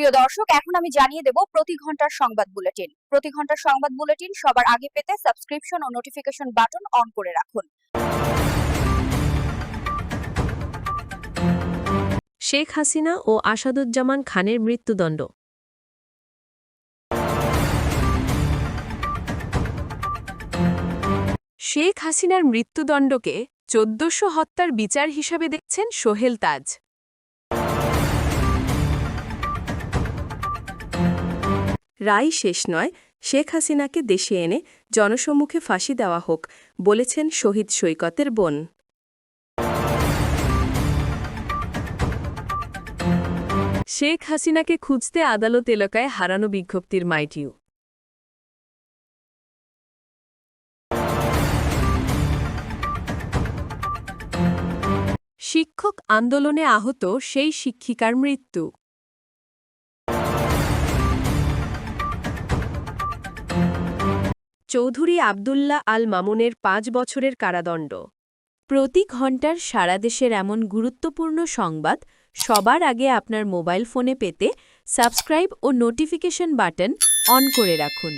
প্রিয় দর্শক, এখন আমি জানিয়ে দেব প্রতি ঘণ্টার সংবাদ বুলেটিন। প্রতি ঘণ্টার সংবাদ বুলেটিন সবার আগে পেতে সাবস্ক্রিপশন ও নোটিফিকেশন বাটন অন করে রাখুন। শেখ হাসিনা ও আসাদুজ্জামান খানের মৃত্যুদণ্ড। শেখ হাসিনার মৃত্যুদণ্ডকে চোদ্দশো হত্যার বিচার হিসাবে দেখছেন সোহেল তাজ। রায় শেষ নয়। শেখ হাসিনাকে দেশে এনে জনসম্মুখে ফাঁসি দেওয়া হোক, বলেছেন শহীদ সৈকতের বোন। শেখ হাসিনাকে খুঁজতে আদালত এলাকায় হারানো বিজ্ঞপ্তির মাইটিউ। শিক্ষক আন্দোলনে আহত সেই শিক্ষিকার মৃত্যু। চৌধুরী আবদুল্লাহ আল মামুনের পাঁচ বছরের কারাদণ্ড। প্রতি ঘণ্টার সারা দেশের এমন গুরুত্বপূর্ণ সংবাদ সবার আগে আপনার মোবাইল ফোনে পেতে সাবস্ক্রাইব ও নোটিফিকেশন বাটন অন করে রাখুন।